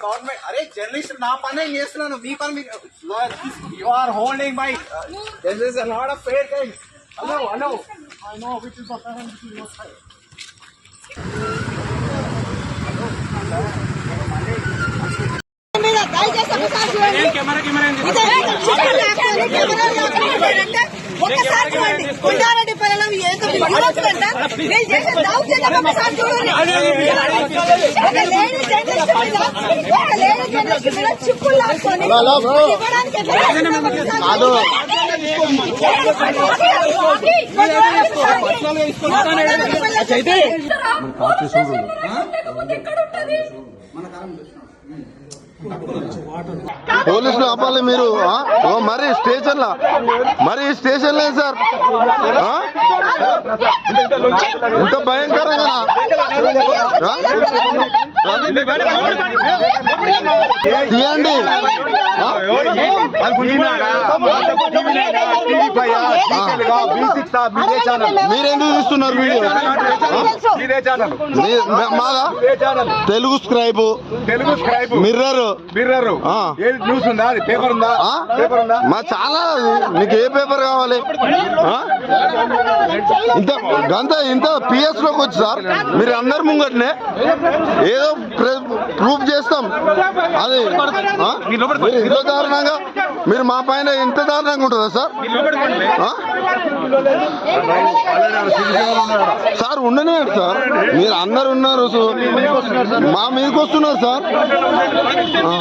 Government అరే journalist నా పని నేను చేస్తున్నాను మీ పని మీరు you are holding my this is not a fair thing hello hello I know which is the parent which is మీద దయచేసి ఒకసారి చూడండి. ఇదే చికెన్ లేకపోతే కెమెరా లేకపోతే ఒక్కసారి చూడండి కొండారెడ్డి పల్లెలో ఏదో విమోచనంట నేను చేసే దౌర్జన్యం ఒకసారి చూడండి. ఒక లేడీ జర్నలిస్ట్ మీద ఒక లేడీ జర్నలిస్ట్ మీద చిక్కులు లాక్కొని ఇవ్వడానికి కాదు పోలీసులు ఆపాలి మీరు మరి స్టేషన్ లా మరి స్టేషన్ లేదు సార్ ఇంత భయంకరంగా తీయండి ఆ? మీరెందుకు చూస్తున్నారు వీడియో? మాదా Telugu scribe Telugu scribe. Mirror. Mirror news ఉందా పేపర్ ఉందా పేపర్ ఉందా మా చాలా మీకు ఏ పేపర్ కావాలి? ఆ? ఇంత గంత ఇంత పిఎస్లోకి వచ్చి సార్. మీరు అందరు ముంగట్నే ఏదో ప్రూఫ్ చేస్తాం. అది ఇంత దారుణంగా? మీరు మా పైన ఇంత దారుణంగా ఉంటుందా సార్? ఆ? సార్ ఉండనివ్వండి సార్. మీరు అందరు ఉన్నారు సో మా మీదకి వస్తున్నారు సార్. ఆ.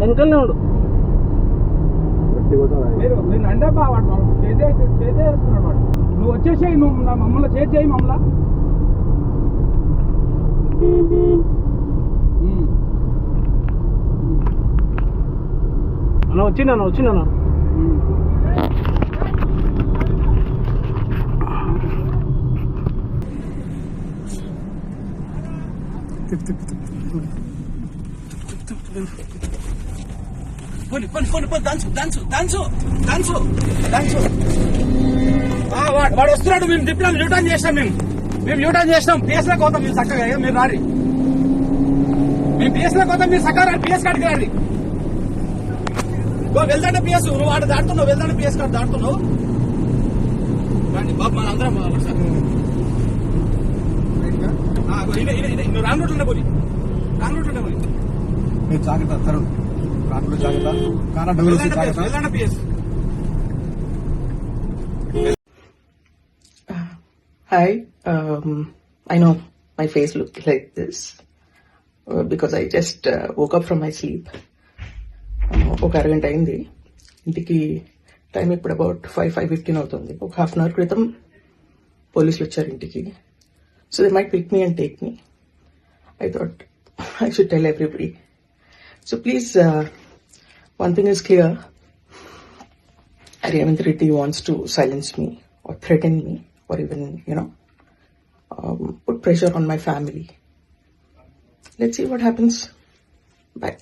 వెనకల్నే ఉండు. మీరు మీరు అంటే వాడు చేసే చేసేస్తున్నాడు వాడు. నువ్వు వచ్చేసేయి నువ్వు నా మమ్మల్ని చేసేయి మమ్మల్ని. అన్న వచ్చిందన్న వచ్చిందన్న పోని పోని పోని పోని దంచు దంచు దంచు దంచు దంచు. వాడు వాడు వస్తున్నాడు మేము డిప్లొమా యూటర్న్ చేసినాం మేము. మేము యూటర్న్ చేసినాం పిఎస్లో కోత కోతాం మీరు చక్కగా మీరు రారి. మేము పిఎస్లో కోత కోతాం మీరు చక్కగా రారి పిఎస్ కాడికి రారి ఇగో పిఎస్ నువ్వు వాడు దాటుతున్నావు వెళ్తాంటే పిఎస్ కార్డు దాటుతున్నావు. రండి బాబు మన అందరం ఒకసారి. ఇదే ఇదే ఇదే నువ్వు రాను రూట్లోనే పోయి రాను రూట్లోనే పోయి మీరు జాగ్రత్త తరుణ్ రాకుండా జాగ్రత్త. కానా డబ్బులు. Um, face looked like this uh, because I just uh, woke up from my sleep. Uh, ఒక అరగంట అయింది. ఇంటికి టైం ఇప్పుడు అబౌట్ ఫైవ్ ఫైవ్ ఫిఫ్టీన్ అవుతుంది. ఒక హాఫ్ అన్ అవర్ క్రితం పోలీసులు వచ్చారు ఇంటికి. So they might pick me and take me I thought I should tell everybody so please One thing is clear Revanth Reddy wants to silence me or threaten me or even, you know, um, put pressure on my family. Let's see what happens. Bye.